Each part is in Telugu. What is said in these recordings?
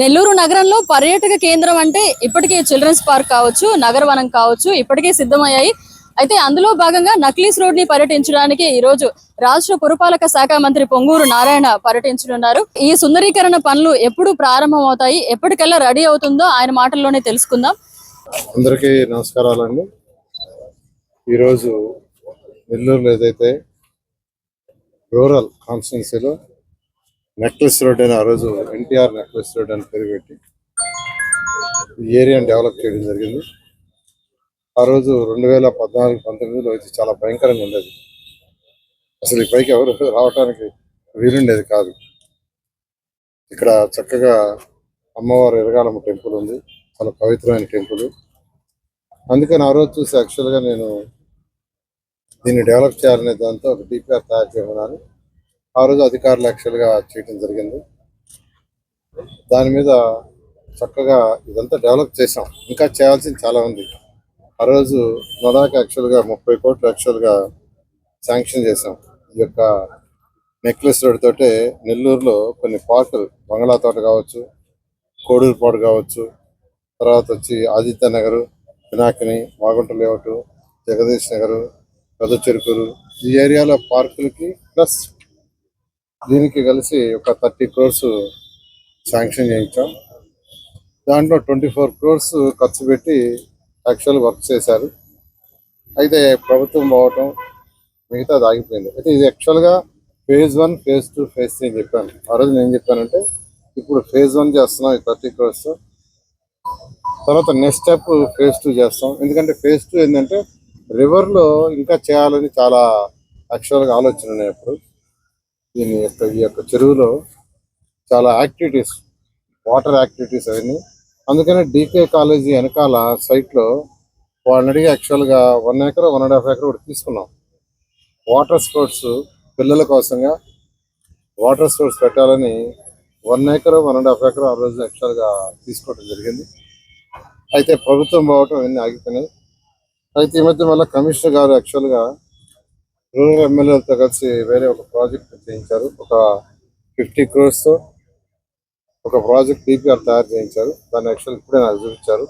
నెల్లూరు నగరంలో పర్యాటక కేంద్రం అంటే ఇప్పటికే చిల్డ్రన్స్ పార్క్ కావచ్చు నగరవనం కావచ్చు ఇప్పటికే సిద్ధమయ్యాయి. అయితే అందులో భాగంగా నక్లీస్ రోడ్ని పర్యటించడానికి ఈ రోజు రాష్ట్ర పురపాలక శాఖ మంత్రి పొంగూరు నారాయణ పర్యటించనున్నారు. ఈ సుందరీకరణ పనులు ఎప్పుడు ప్రారంభం అవుతాయి ఎప్పటికల్లా రెడీ అవుతుందో ఆయన మాటల్లోనే తెలుసుకుందాం. అందరికీ నమస్కారాలండి. ఈరోజు నెల్లూరులో ఏదైతే రూరల్ కాన్స్టిట్యున్సీలో నెక్లెస్ రోడ్ అని ఆ రోజు ఎన్టీఆర్ నెక్లెస్ రోడ్ అని పేరు పెట్టి ఈ ఏరియాని డెవలప్ చేయడం జరిగింది. ఆ రోజు రెండు వేల పద్నాలుగు పంతొమ్మిదిలో అయితే చాలా భయంకరంగా ఉండేది. అసలు ఈ పైకి ఎవరు రావడానికి వీలుండేది కాదు. ఇక్కడ చక్కగా అమ్మవారు ఎరగాలమ్మ టెంపుల్ ఉంది. చాలా పవిత్రమైన టెంపుల్. అందుకని ఆ రోజు చూసి యాక్చువల్గా నేను దీన్ని డెవలప్ చేయాలనే దాంతో ఒక డిపిఆర్ తయారు చేయమన్నాను. ఆ రోజు అధికారులు యాక్చువల్గా చేయడం జరిగింది. దాని మీద చక్కగా ఇదంతా డెవలప్ చేసాం ఇంకా చేయాల్సింది చాలా ఉంది. ఆ రోజు నదాకి యాక్చువల్గా ముప్పై కోట్లు యాక్చువల్గా శాంక్షన్ చేసాం ఈ యొక్క నెక్లెస్ రోడ్ తోటే నెల్లూరులో కొన్ని పార్కులు బంగ్లా తోట కావచ్చు కోడూరుపాడు కావచ్చు తర్వాత వచ్చి ఆదిత్య నగర్ వినాకిని మాగుంట లేఅవుట్ జగదీష్ నగర్ పెద్ద చెరుకులు ఈ ఏరియాలో పార్కులకి ప్లస్ దీనికి కలిసి ఒక థర్టీ క్రోర్స్ శాంక్షన్ చేయించాం. దాంట్లో ట్వంటీ ఫోర్ క్రోర్స్ ఖర్చు పెట్టి యాక్చువల్ వర్క్ చేశారు. అయితే ప్రభుత్వం పోవటం మిగతా ఆగిపోయింది. అయితే ఇది యాక్చువల్గా phase one phase two phase three అని చెప్పాను. ఆ రోజు నేను చెప్పానంటే ఇప్పుడు ఫేజ్ వన్ చేస్తున్నాం ఈ థర్టీ క్రోర్స్. తర్వాత నెక్స్ట్ స్టెప్ ఫేజ్ టూ చేస్తాం. ఎందుకంటే ఫేజ్ టూ ఏంటంటే రివర్లో ఇంకా చేయాలని చాలా యాక్చువల్గా ఆలోచన ఉన్నాయి ఇప్పుడు దీని యొక్క ఈ యొక్క చెరువులో చాలా యాక్టివిటీస్ వాటర్ యాక్టివిటీస్ అవన్నీ. అందుకనే డీకే కాలేజీ వెనకాల సైట్లో వాళ్ళని అడిగి యాక్చువల్గా one acre one and half acre ఒకటి తీసుకున్నాం. వాటర్ స్పోర్ట్స్ పిల్లల కోసంగా వాటర్ స్పోర్ట్స్ పెట్టాలని one acre one and half acre ఆ రోజు యాక్చువల్గా తీసుకోవడం జరిగింది. అయితే ప్రభుత్వం పోవటం అవన్నీ ఆగిపోయినాయి. అయితే ఈ మధ్య మళ్ళీ కమిషనర్ గారు యాక్చువల్గా రూరల్ ఎమ్మెల్యేలతో కలిసి వేరే ఒక ప్రాజెక్ట్ చేయించారు. ఒక ఫిఫ్టీ క్రోర్స్తో ఒక ప్రాజెక్ట్ డిపిఆర్ తయారు చేయించారు. దాన్ని యాక్చువల్ ఇప్పుడే నాకు చూపించారు.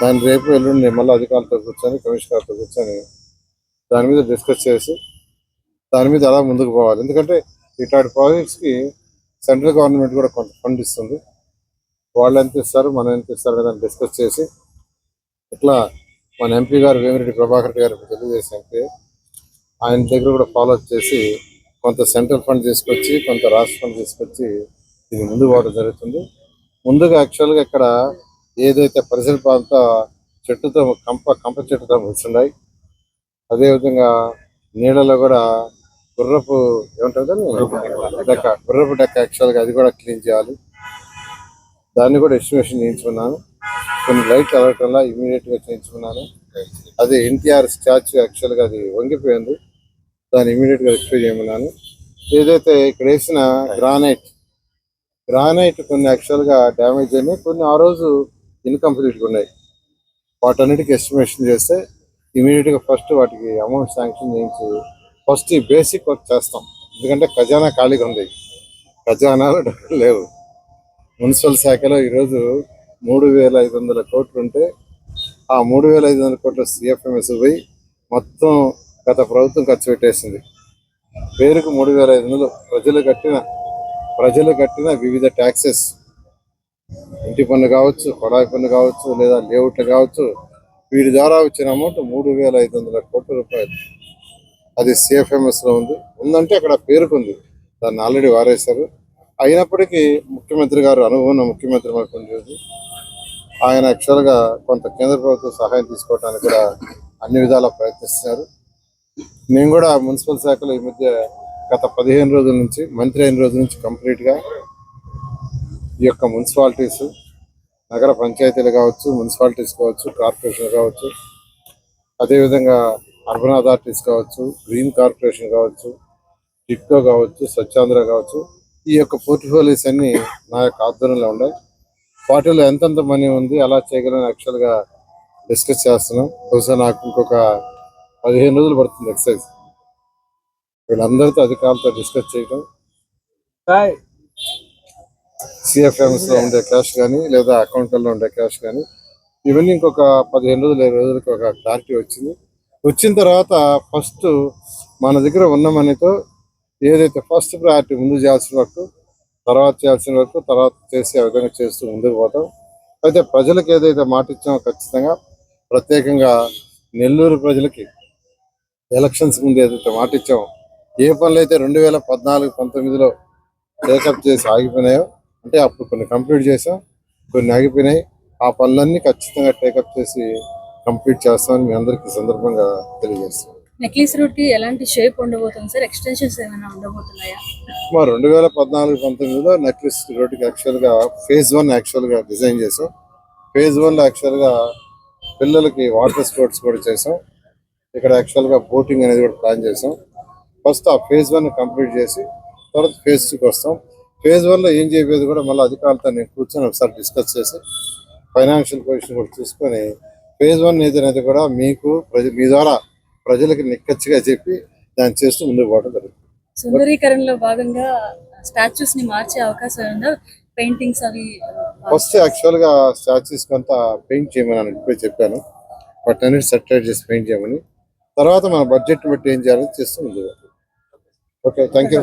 దాన్ని రేపు ఎల్లుండి మళ్ళీ అధికారులతో కూర్చొని కమిషనర్తో కూర్చొని దాని మీద డిస్కస్ చేసి దాని మీద ఎలా ముందుకు పోవాలి? ఎందుకంటే ఇట్లాంటి ప్రాజెక్ట్స్కి సెంట్రల్ గవర్నమెంట్ కూడా కొంత ఫండ్ ఇస్తుంది. వాళ్ళు ఎంత ఇస్తారు మనం ఎంత ఇస్తారు కదా డిస్కస్ చేసి ఇట్లా మన ఎంపీ గారు వేమిరెడ్డి ప్రభాకర్ గారు తెలుగుదేశం ఎంపీ ఆయన దగ్గర కూడా ఫాలో చేసి కొంత సెంట్రల్ ఫండ్ తీసుకొచ్చి కొంత రాష్ట్ర ఫండ్ తీసుకొచ్చి దీన్ని ముందుకు పోవడం జరుగుతుంది. ముందుగా యాక్చువల్గా ఇక్కడ ఏదైతే పరిసర ప్రాంత చెట్టుతో కంప కంప చెట్టుతో ముస్తున్నాయి అదేవిధంగా నీళ్ళలో కూడా గుర్రపు ఏమంటుంది డెక్క. గుర్రపు డెక్క యాక్చువల్గా అది కూడా క్లీన్ చేయాలి. దాన్ని కూడా ఎస్టిమేషన్ చేయించుకున్నాను. కొన్ని లైట్ అలర్ట్ వల్ల ఇమీడియట్గా చేయించుకున్నాను. అది ఎన్టీఆర్ స్టాచ్యూ యాక్చువల్గా అది వంగిపోయింది. దాన్ని ఇమీడియట్గా రెక్టిఫై చేయమన్నాను. ఏదైతే ఇక్కడ వేసిన గ్రానైట్ గ్రానైట్ కొన్ని యాక్చువల్గా డ్యామేజ్ అయినాయి. కొన్ని ఆ రోజు ఇన్కంప్లీట్గా ఉన్నాయి. వాటన్నిటికి ఎస్టిమేషన్ చేస్తే ఇమీడియట్గా ఫస్ట్ వాటికి అమౌంట్ శాంక్షన్ చేయించి ఫస్ట్ ఈ బేసిక్ వర్క్ చేస్తాం. ఎందుకంటే ఖజానా ఖాళీగా ఉంది. ఖజానాలు డబ్బులు లేవు. మున్సిపల్ శాఖలో ఈరోజు మూడు వేల ఐదు వందల కోట్లు ఉంటే ఆ మూడు వేల ఐదు వందల కోట్ల సిఎఫ్ఎంఎస్ పోయి మొత్తం గత ప్రభుత్వం ఖర్చు పెట్టేసింది. పేరుకు మూడు వేల ఐదు వందలు. ప్రజలు కట్టిన ప్రజలు కట్టిన వివిధ ట్యాక్సెస్. ఇంటి పన్ను కావచ్చు కొడాయి పన్ను కావచ్చు లేదా లేఅవుట్లు కావచ్చు వీటి ద్వారా వచ్చిన అమౌంట్ మూడు వేల ఐదు వందల కోట్ల రూపాయలు. అది సిఎఫ్ఎంఎస్లో ఉంది. ఉందంటే అక్కడ పేరుకుంది దాన్ని ఆల్రెడీ వారేశారు. అయినప్పటికీ ముఖ్యమంత్రి గారు అనుభవం ఉన్న ముఖ్యమంత్రి మనకు ఉండేది ఆయన యాక్చువల్గా కొంత కేంద్ర ప్రభుత్వం సహాయం తీసుకోవడానికి కూడా అన్ని విధాలా ప్రయత్నిస్తున్నారు. నేను కూడా మున్సిపల్ శాఖలో ఈ మధ్య గత పదిహేను రోజుల నుంచి మంత్రి అయిన రోజుల నుంచి కంప్లీట్గా ఈ యొక్క మున్సిపాలిటీస్ నగర పంచాయతీలు కావచ్చు మున్సిపాలిటీస్ కావచ్చు కార్పొరేషన్ కావచ్చు అదేవిధంగా అర్బన్ అథారిటీస్ కావచ్చు గ్రీన్ కార్పొరేషన్ కావచ్చు టిట్కో కావచ్చు స్వచ్ఛాంధ్ర కావచ్చు ఈ యొక్క పోర్ట్ఫోలియోస్ అన్ని నా యొక్క ఆధ్వర్యంలో ఉన్నాయి. వాటిలో ఎంతెంత మనీ ఉంది అలా చేయగలని యాక్చువల్గా డిస్కస్ చేస్తున్నాం. బహుశా నాకు ఇంకొక పదిహేను రోజులు పడుతుంది ఎక్సర్సైజ్ వీళ్ళందరితో అధికారులతో డిస్కస్ చేయడం సిఎఫ్ఎంస్లో ఉండే క్యాష్ కానీ లేదా అకౌంట్లలో ఉండే క్యాష్ కానీ ఇవన్నీ ఇంకొక పదిహేను రోజులు ఇరవై రోజులకి ఒక క్లారిటీ వచ్చింది. వచ్చిన తర్వాత ఫస్ట్ మన దగ్గర ఉన్న మనీతో ఏదైతే ఫస్ట్ ప్రయారిటీ ముందు చేయాల్సిన వరకు తర్వాత చేయాల్సిన వరకు తర్వాత చేసి ఆ విధంగా చేస్తూ ముందుకు పోతాం. అయితే ప్రజలకు ఏదైతే మాట ఇచ్చామో ఖచ్చితంగా ప్రత్యేకంగా నెల్లూరు ప్రజలకి ఎలక్షన్స్ ముందు ఏదైతే మాట ఇచ్చామో ఏ పనులు అయితే రెండు వేల పద్నాలుగు పంతొమ్మిదిలో టేకప్ చేసి ఆగిపోయినాయో అంటే అప్పుడు కొన్ని కంప్లీట్ చేసాం కొన్ని ఆగిపోయినాయి. ఆ పనులన్నీ ఖచ్చితంగా టేకప్ చేసి కంప్లీట్ చేస్తామని మీ అందరికీ సందర్భంగా తెలియజేస్తాం నెక్లెస్ రోడ్కి ఎలాంటి షేప్ ఉండబోతుంది సార్? ఎక్స్టెన్షన్స్ ఏమైనా ఉండబోతున్నాయా? మా రెండు వేల పద్నాలుగు పంతొమ్మిదిలో నెక్లెస్ రోడ్డుకి యాక్చువల్గా ఫేజ్ వన్ యాక్చువల్గా డిజైన్ చేసాం ఫేజ్ వన్లో యాక్చువల్గా పిల్లలకి వాటర్ స్పోర్ట్స్ కూడా చేసాం ఇక్కడ యాక్చువల్గా బోటింగ్ అనేది కూడా ప్లాన్ చేసాం. ఫస్ట్ ఆ ఫేజ్ వన్ కంప్లీట్ చేసి తర్వాత ఫేజ్ టూకి వస్తాం. ఫేజ్ వన్లో ఏం చేయలేదు కూడా మళ్ళీ అధికారులతో నేను కూర్చొని ఒకసారి డిస్కస్ చేసి ఫైనాన్షియల్ పొజిషన్ కూడా చూసుకొని ఫేజ్ వన్ ఏదైతే కూడా మీకు మీ ద్వారా ప్రజలకు నిక్కచ్చిగా చెప్పి దాన్ని చేస్తూ ముందుకు పోవడం జరుగుతుంది. సుందరీకరణలో భాగంగా స్టాచ్యూస్ని మార్చే అవకాశం ఉందా? పెయింటింగ్స్ అవి ఫస్ట్ యాక్చువల్గా స్టాచ్యూస్ కొంత పెయింట్ చేయమని ఇప్పుడే చెప్పాను. బట్ అన్నిటి సెటరేట్ చేసి పెయింట్ చేయమని. తర్వాత మన బడ్జెట్ బట్టి ఏం చేయాలో చేస్తూ ఉంది ఓకే థ్యాంక్ యూ